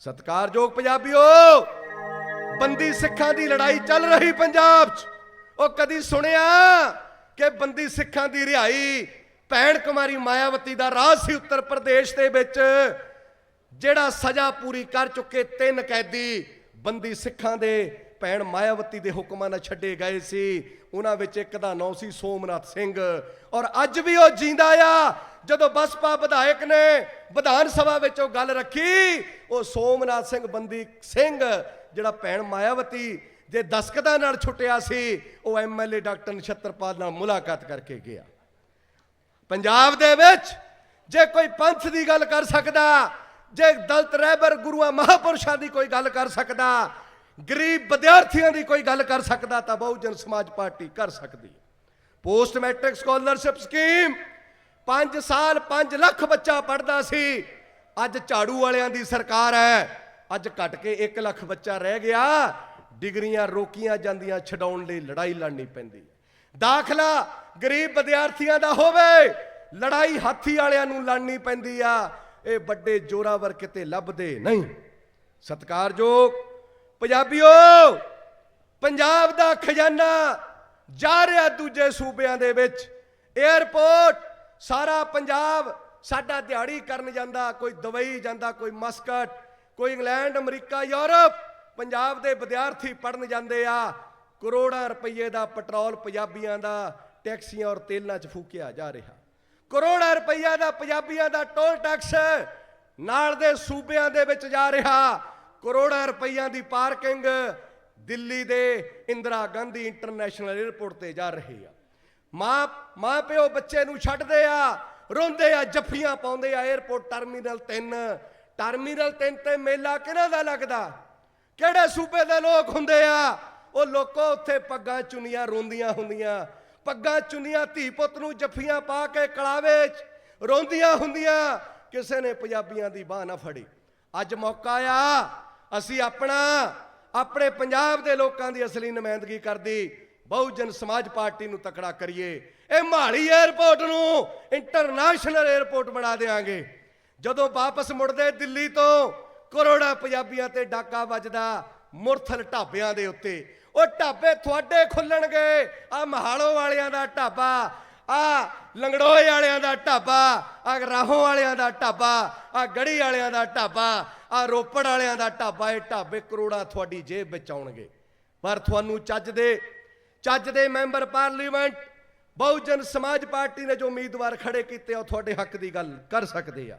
ਸਤਿਕਾਰਯੋਗ ਪੰਜਾਬੀਓ, ਬੰਦੀ ਸਿੱਖਾਂ ਦੀ ਲੜਾਈ ਚੱਲ ਰਹੀ ਪੰਜਾਬ 'ਚ। ਉਹ ਕਦੀ ਸੁਣਿਆ ਕਿ ਬੰਦੀ ਸਿੱਖਾਂ ਦੀ ਰਿਹਾਈ ਭੈਣ ਕੁਮਾਰੀ ਮਾਇਆਵਤੀ ਦਾ ਰਾਜ ਸੀ ਉੱਤਰ ਪ੍ਰਦੇਸ਼ ਦੇ ਵਿੱਚ, ਜਿਹੜਾ ਸਜ਼ਾ ਪੂਰੀ ਕਰ ਚੁੱਕੇ ਤਿੰਨ ਕੈਦੀ ਬੰਦੀ ਸਿੱਖਾਂ ਦੇ ਭੈਣ ਮਾਇਆਵਤੀ ਦੇ ਹੁਕਮਾਂ ਨਾਲ ਛੱਡੇ ਗਏ ਸੀ। ਉਹਨਾਂ ਵਿੱਚ ਇੱਕ ਦਾ ਨਾਂ ਸੀ ਸੋਮਨਾਥ ਸਿੰਘ। ਔਰ ਅੱਜ ਵੀ ਉਹ ਜਿੰਦਾ ਆ। ਜਦੋਂ ਬਸਪਾ ਵਿਧਾਇਕ ਨੇ ਵਿਧਾਨ ਸਭਾ ਵਿੱਚ ਉਹ ਗੱਲ ਰੱਖੀ, ਉਹ ਸੋਮਨਾਥ ਸਿੰਘ ਬੰਦੀ ਸਿੰਘ, ਜਿਹੜਾ ਭੈਣ ਮਾਇਆਵਤੀ ਜੇ ਦਸਕਤਾਂ ਨਾਲ ਛੁੱਟਿਆ ਸੀ, ਉਹ ਐਮਐਲਏ ਡਾਕਟਰ ਨਛੱਤਰਪਾਲ ਨਾਲ ਮੁਲਾਕਾਤ ਕਰਕੇ ਗਿਆ। ਪੰਜਾਬ ਦੇ ਵਿੱਚ ਜੇ ਕੋਈ ਪੰਥ ਦੀ ਗੱਲ ਕਰ ਸਕਦਾ, ਜੇ ਦਲਤ ਰਹਿਬਰ ਗੁਰੂਆਂ ਮਹਾਪੁਰਸ਼ਾਂ ਦੀ ਕੋਈ ਗੱਲ ਕਰ ਸਕਦਾ ਗਰੀਬ ਵਿਦਿਆਰਥੀਆਂ ਦੀ ਕੋਈ ਗੱਲ ਕਰ ਸਕਦਾ ਤਾਂ ਬਹੁਜਨ ਸਮਾਜ ਪਾਰਟੀ ਕਰ ਸਕਦੀ ਹੈ। ਪੋਸਟ ਮੈਟ੍ਰਿਕ ਸਕਾਲਰਸ਼ਿਪ ਸਕੀਮ 5 ਸਾਲ 5 ਲੱਖ ਬੱਚਾ ਪੜਦਾ ਸੀ। ਅੱਜ ਝਾੜੂ ਵਾਲਿਆਂ ਦੀ ਸਰਕਾਰ ਹੈ। ਅੱਜ ਘਟ ਕੇ 1 ਲੱਖ ਬੱਚਾ ਰਹਿ ਗਿਆ। ਡਿਗਰੀਆਂ ਰੋਕੀਆਂ ਜਾਂਦੀਆਂ, ਛਡਾਉਣ ਲਈ ਲੜਾਈ ਲੜਨੀ ਪੈਂਦੀ। ਦਾਖਲਾ ਗਰੀਬ ਵਿਦਿਆਰਥੀਆਂ ਦਾ ਹੋਵੇ, ਲੜਾਈ ਹਾਥੀ ਵਾਲਿਆਂ ਨੂੰ ਲੜਨੀ ਪੈਂਦੀ ਆ। ਇਹ ਵੱਡੇ ਜੋਰਾਵਰ ਕਿਤੇ ਲੱਭਦੇ ਨਹੀਂ। ਸਤਿਕਾਰਯੋਗ ਪੰਜਾਬੀਓ, ਪੰਜਾਬ ਦਾ ਖਜ਼ਾਨਾ ਜਾ ਰਿਹਾ ਦੂਜੇ ਸੂਬਿਆਂ ਦੇ ਵਿੱਚ। 에ਅਰਪੋਰਟ ਸਾਰਾ ਪੰਜਾਬ ਸਾਡਾ ਦਿਹਾੜੀ ਕਰਨ ਜਾਂਦਾ, ਕੋਈ ਦੁਬਈ ਜਾਂਦਾ, ਕੋਈ ਮਸਕਟ, ਕੋਈ ਇੰਗਲੈਂਡ, ਅਮਰੀਕਾ, ਯੂਰਪ, ਪੰਜਾਬ ਦੇ ਵਿਦਿਆਰਥੀ ਪੜਨ ਜਾਂਦੇ ਆ। ਕਰੋੜਾਂ ਰੁਪਏ ਦਾ ਪੈਟਰੋਲ ਪੰਜਾਬੀਆਂ ਦਾ, ਟੈਕਸੀਆਂ ਔਰ ਤੇਲਾਂ 'ਚ ਫੂਕਿਆ ਜਾ ਰਿਹਾ। ਕਰੋੜਾਂ ਰੁਪਈਆ ਦਾ ਪੰਜਾਬੀਆਂ ਦਾ ਟੋਲ ਟੈਕਸ ਨਾਲ ਦੇ ਸੂਬਿਆਂ ਦੇ ਵਿੱਚ ਜਾ ਰਿਹਾ। ਕਰੋੜਾਂ ਰੁਪਈਆਂ ਦੀ ਪਾਰਕਿੰਗ ਦਿੱਲੀ ਦੇ ਇੰਦਰਾ ਗਾਂਧੀ ਇੰਟਰਨੈਸ਼ਨਲ 에ਅਰਪੋਰਟ ਤੇ ਜਾ ਰਹੀ ਆ। ਮਾਂ ਮਾਂ ਪਿਓ ਬੱਚੇ ਨੂੰ ਛੱਡਦੇ ਆ, ਰੋਂਦੇ ਆ, ਜੱਫੀਆਂ ਪਾਉਂਦੇ ਆ 에ਅਰਪੋਰਟ ਟਰਮੀਨਲ 3 ਟਰਮੀਨਲ 3 ਤੇ ਮੇਲਾ ਕਿਹਨਾਂ ਦਾ ਲੱਗਦਾ? ਕਿਹੜੇ ਸੂਬੇ ਦੇ ਲੋਕ ਹੁੰਦੇ ਆ? ਉਹ ਲੋਕੋ ਉੱਥੇ ਪੱਗਾਂ ਚੁੰਨੀਆਂ ਰੋਂਦੀਆਂ ਹੁੰਦੀਆਂ। ਪੱਗਾਂ ਚੁੰਨੀਆਂ ਧੀ ਪੁੱਤ ਨੂੰ ਜੱਫੀਆਂ ਪਾ ਕੇ ਕਲਾਵੇ 'ਚ ਰੋਂਦੀਆਂ ਹੁੰਦੀਆਂ। ਕਿਸੇ ਨੇ ਪੰਜਾਬੀਆਂ ਦੀ ਬਾਹ ਨਾ ਫੜੀ। ਅੱਜ ਮੌਕਾ ਆ। ਅਸੀਂ ਆਪਣਾ, ਆਪਣੇ ਪੰਜਾਬ ਦੇ ਲੋਕਾਂ ਦੀ ਅਸਲੀ ਨੁਮਾਇੰਦਗੀ ਕਰਦੀ, ਬਹੁਜਨ ਸਮਾਜ ਪਾਰਟੀ ਨੂੰ ਤਕੜਾ ਕਰੀਏ। ਇਹ ਮਾਲੀ 에ਅਰਪੋਰਟ ਨੂੰ ਇੰਟਰਨੈਸ਼ਨਲ 에ਅਰਪੋਰਟ ਬਣਾ ਦੇਾਂਗੇ ਜਦੋਂ ਵਾਪਸ ਮੁੜਦੇ ਦਿੱਲੀ ਤੋਂ, ਕਰੋੜਾਂ ਪੰਜਾਬੀਆਂ ਤੇ ਡਾਕਾ ਵੱਜਦਾ ਮੁਰਥਲ ਢਾਬਿਆਂ ਦੇ ਉੱਤੇ। ਉਹ ਢਾਬੇ ਤੁਹਾਡੇ ਖੁੱਲਣਗੇ। ਆ ਮਹਾਲੋ ਵਾਲਿਆਂ ਦਾ ਢਾਬਾ ਆ ਲੰਗੜੋਏ ਵਾਲਿਆਂ ਦਾ ਢਾਬਾ ਆ ਰਾਹੋਂ ਵਾਲਿਆਂ ਦਾ ਢਾਬਾ ਆ ਗੜੀ ਵਾਲਿਆਂ ਦਾ ਢਾਬਾ ਆ ਰੋਪੜ ਵਾਲਿਆਂ ਦਾ ਢਾਬਾ, ਇਹ ਢਾਬੇ ਕਰੋੜਾਂ ਤੁਹਾਡੀ ਜੇਬ ਵਿੱਚ ਆਉਣਗੇ। ਪਰ ਤੁਹਾਨੂੰ ਚੱਜ ਦੇ ਚੱਜ ਦੇ ਮੈਂਬਰ ਪਾਰਲੀਮੈਂਟ, ਬਹੁਜਨ ਸਮਾਜ ਪਾਰਟੀ ਨੇ ਜੋ ਉਮੀਦਵਾਰ ਖੜੇ ਕੀਤੇ ਆ, ਉਹ ਤੁਹਾਡੇ ਹੱਕ ਦੀ ਗੱਲ ਕਰ ਸਕਦੇ ਆ।